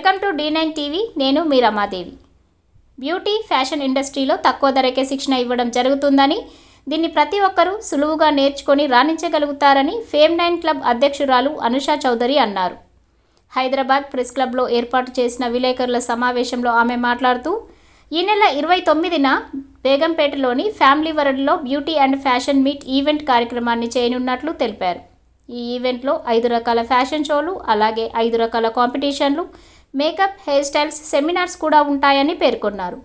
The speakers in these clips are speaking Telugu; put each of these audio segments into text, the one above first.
Welcome to the nine TV. నేను మీ రమాదేవి బ్యూటీ ఫ్యాషన్ ఇండస్ట్రీలో తక్కువ ధరకే శిక్షణ ఇవ్వడం జరుగుతుందని దీన్ని ప్రతి ఒక్కరూ సులువుగా నేర్చుకొని రాణించగలుగుతారని ఫేమ్ నైన్ క్లబ్ అధ్యక్షురాలు అనుషా చౌదరి అన్నారు. హైదరాబాద్ ప్రెస్ క్లబ్లో ఏర్పాటు చేసిన విలేకరుల సమావేశంలో ఆమె మాట్లాడుతూ ఈ నెల ఇరవై తొమ్మిదిన బేగంపేటలోని ఫ్యామిలీ వరల్డ్లో beauty and fashion meet event కార్యక్రమాన్ని చేయనున్నట్లు తెలిపారు. ఈ ఈవెంట్లో ఐదు రకాల ఫ్యాషన్ షోలు అలాగే ఐదు రకాల కాంపిటీషన్లు మేకప్ హెయిర్ స్టైల్స్ సెమినార్స్ కూడా ఉంటాయని పేర్కొన్నారు.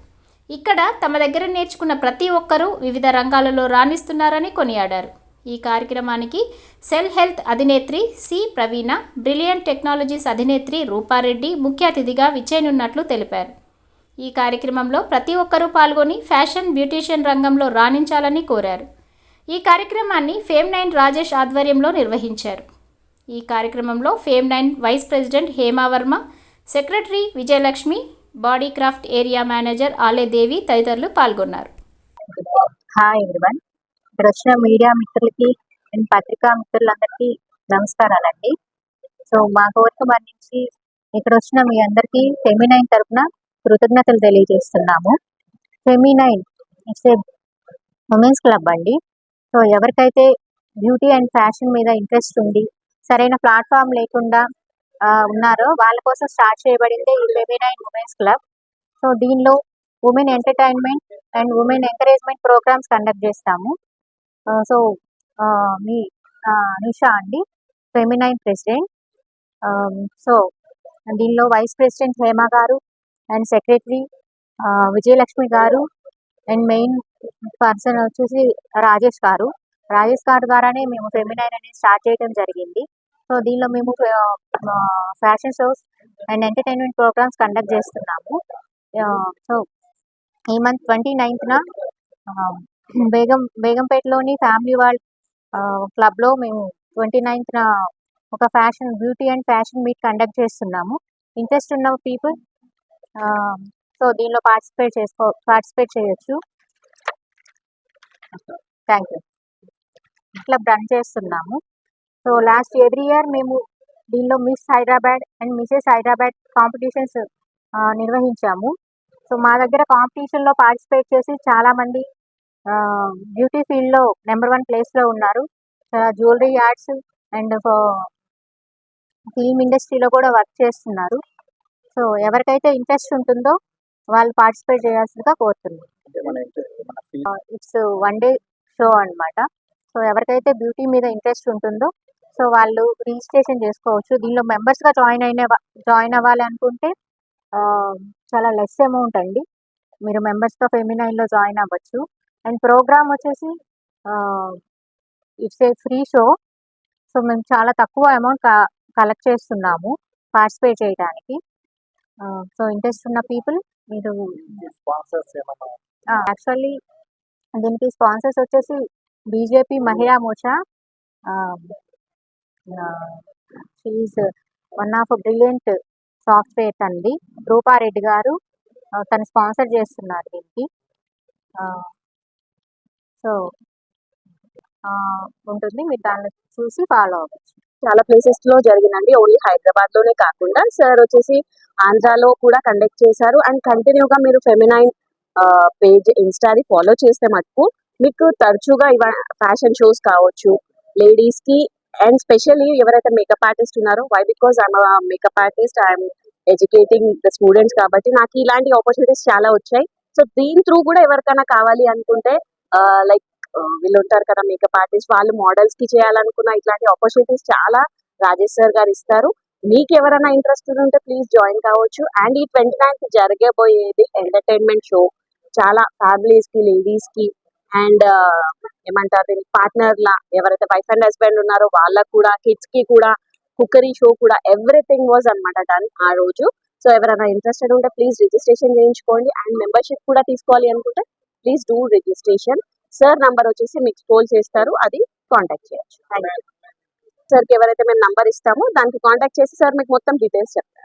ఇక్కడ తమ దగ్గర నేర్చుకున్న ప్రతి ఒక్కరూ వివిధ రంగాలలో రాణిస్తున్నారని కొనియాడారు. ఈ కార్యక్రమానికి సెల్ హెల్త్ అధినేత్రి సి. ప్రవీణ బ్రిలియంట్ టెక్నాలజీస్ అధినేత్రి రూపారెడ్డి ముఖ్య అతిథిగా విచ్చేనున్నట్లు తెలిపారు. ఈ కార్యక్రమంలో ప్రతి ఒక్కరూ పాల్గొని ఫ్యాషన్ బ్యూటీషియన్ రంగంలో రాణించాలని కోరారు. ఈ కార్యక్రమాన్ని ఫేమ్ నైన్ రాజేష్ ఆధ్వర్యంలో నిర్వహించారు. ఈ కార్యక్రమంలో fame nine vice president Hema Varma secretary Vijayalakshmi body craft area manager Aledevi తదితరులు పాల్గొన్నారు. హాయ్ ఎవ్రీవన్ ఇక్కడ వచ్చిన మీడియా మిత్రులకి అండ్ పత్రికా మిత్రులందరికీ నమస్కారాలండి. సో మా కోరిక మరణించి ఇక్కడ వచ్చిన మీ అందరికీ ఫెమినైన్ తరపున కృతజ్ఞతలు తెలియజేస్తున్నాము. Feminine it's a women's club అండి. సో ఎవరికైతే బ్యూటీ అండ్ ఫ్యాషన్ మీద ఇంట్రెస్ట్ ఉంది సరైన ప్లాట్ఫామ్ లేకుండా ఉన్నారో. వాళ్ళ కోసం స్టార్ట్ చేయబడిందే ఈ ఫెమినైన్ ఉమెన్స్ క్లబ్. సో దీనిలో women entertainment and women encouragement programmes conduct చేస్తాము. సో మీ నిషా అండి ఫెమినైన్ ప్రెసిడెంట్. సో దీనిలో వైస్ ప్రెసిడెంట్ హేమ గారు అండ్ సెక్రటరీ విజయలక్ష్మి గారు అండ్ మెయిన్ పర్సన్ వచ్చేసి రాజేష్ గారు. రాజేష్ గారు ద్వారానే మేము ఫెమినైన్ అనేది స్టార్ట్ చేయడం జరిగింది. సో దీనిలో మేము fashion shows and entertainment programs conduct చేస్తున్నాము. సో ఈ మంత్ ట్వంటీ నైన్త్న బేగం బేగంపేటలోని ఫ్యామిలీ వాళ్ళ క్లబ్లో మేము ట్వంటీ నైన్త్న ఒక fashion beauty and fashion meet conduct చేస్తున్నాము. ఇంట్రెస్ట్ ఉన్న పీపుల్ సో దీనిలో పార్టిసిపేట్ చేసుకో పార్టిసిపేట్ చేయొచ్చు. థ్యాంక్ యూ క్లబ్ రన్ చేస్తున్నాము. సో లాస్ట్ ఎవ్రీ ఇయర్ మేము దీనిలో miss Hyderabad and Mrs Hyderabad competitions నిర్వహించాము. So మా దగ్గర కాంపిటీషన్లో పార్టిసిపేట్ చేసి చాలామంది బ్యూటీ ఫీల్డ్లో నెంబర్ వన్ ప్లేస్లో ఉన్నారు. జ్యువెలరీ యార్డ్స్ అండ్ ఫిల్మ్ ఇండస్ట్రీలో కూడా వర్క్ చేస్తున్నారు. సో ఎవరికైతే ఇంట్రెస్ట్ ఉంటుందో వాళ్ళు పార్టిసిపేట్ చేయాల్సిందిగా field it's one day show అన్నమాట. సో ఎవరికైతే బ్యూటీ మీద ఇంట్రెస్ట్ ఉంటుందో సో వాళ్ళు రిజిస్ట్రేషన్ చేసుకోవచ్చు. దీనిలో మెంబర్స్గా జాయిన్ అయిన జాయిన్ అవ్వాలి అనుకుంటే చాలా లెస్ అమౌంట్ అండి. మీరు మెంబర్స్గా ఫెమినైన్లో జాయిన్ అవ్వచ్చు. అండ్ ప్రోగ్రామ్ వచ్చేసి it's a free show so మేము చాలా తక్కువ అమౌంట్ కలెక్ట్ చేస్తున్నాము పార్టిసిపేట్ చేయడానికి సో ఇంట్రెస్ట్ ఉన్న పీపుల్ మీరు యాక్చువల్లీ దీనికి స్పాన్సర్స్ వచ్చేసి BJP Mahila Morcha she's one of brilliant software తండ్రి రూపారెడ్డి గారు తను స్పాన్సర్ చేస్తున్నారు దీనికి. సో ఉంటుంది. మీరు దాన్ని చూసి ఫాలో అవ్వచ్చు. చాలా ప్లేసెస్లో జరిగిందండి. ఓన్లీ హైదరాబాద్లోనే కాకుండా సార్ వచ్చేసి ఆంధ్రాలో కూడా కండక్ట్ చేశారు. అండ్ కంటిన్యూగా మీరు ఫెమినైన్ పేజ్ ఇన్స్టాది ఫాలో చేస్తే మటుకు మీకు తరచుగా ఇవ ఫ్యాషన్ షోస్ కావచ్చు లేడీస్కి అండ్ స్పెషల్లీ ఎవరైతే మేకప్ ఆర్టిస్ట్ ఉన్నారో why because I'm makeup artist I'm educating the students కాబట్టి నాకు ఇలాంటి ఆపర్చునిటీస్ చాలా వచ్చాయి. సో దీని త్రూ కూడా ఎవరికైనా కావాలి అనుకుంటే లైక్ వీళ్ళు ఉంటారు కదా మేకప్ ఆర్టిస్ట్ వాళ్ళు మోడల్స్కి చేయాలనుకున్న ఇట్లాంటి ఆపర్చునిటీస్ చాలా రాజేష్ సార్ గారు ఇస్తారు. మీకు ఎవరైనా ఇంట్రెస్ట్ ఉంటే ప్లీజ్ జాయిన్ కావచ్చు. అండ్ ఈ ట్వంటీ నైన్త్ జరగబోయేది ఎంటర్టైన్మెంట్ షో చాలా ఫ్యామిలీస్కి లేడీస్కి అండ్ ఏమంటారు దీనికి పార్ట్నర్ లా ఎవరైతే వైఫ్ అండ్ హస్బెండ్ ఉన్నారో వాళ్ళకు కూడా కిడ్స్కి కూడా కుక్కరీ షో కూడా ఎవ్రీథింగ్ వాజ్ అన్నమాట డన్ ఆ రోజు. సో ఎవరైనా ఇంట్రెస్టెడ్ ఉంటే ప్లీజ్ రిజిస్ట్రేషన్ చేయించుకోండి. అండ్ మెంబర్షిప్ కూడా తీసుకోవాలి అనుకుంటే please do registration sir number వచ్చేసి మీకు స్క్రోల్ చేస్తారు. అది కాంటాక్ట్ చేయొచ్చు. థ్యాంక్ యూ సార్కి ఎవరైతే మేము నంబర్ ఇస్తామో దానికి కాంటాక్ట్ చేసి సార్ మీకు మొత్తం డీటెయిల్స్ చెప్తారు.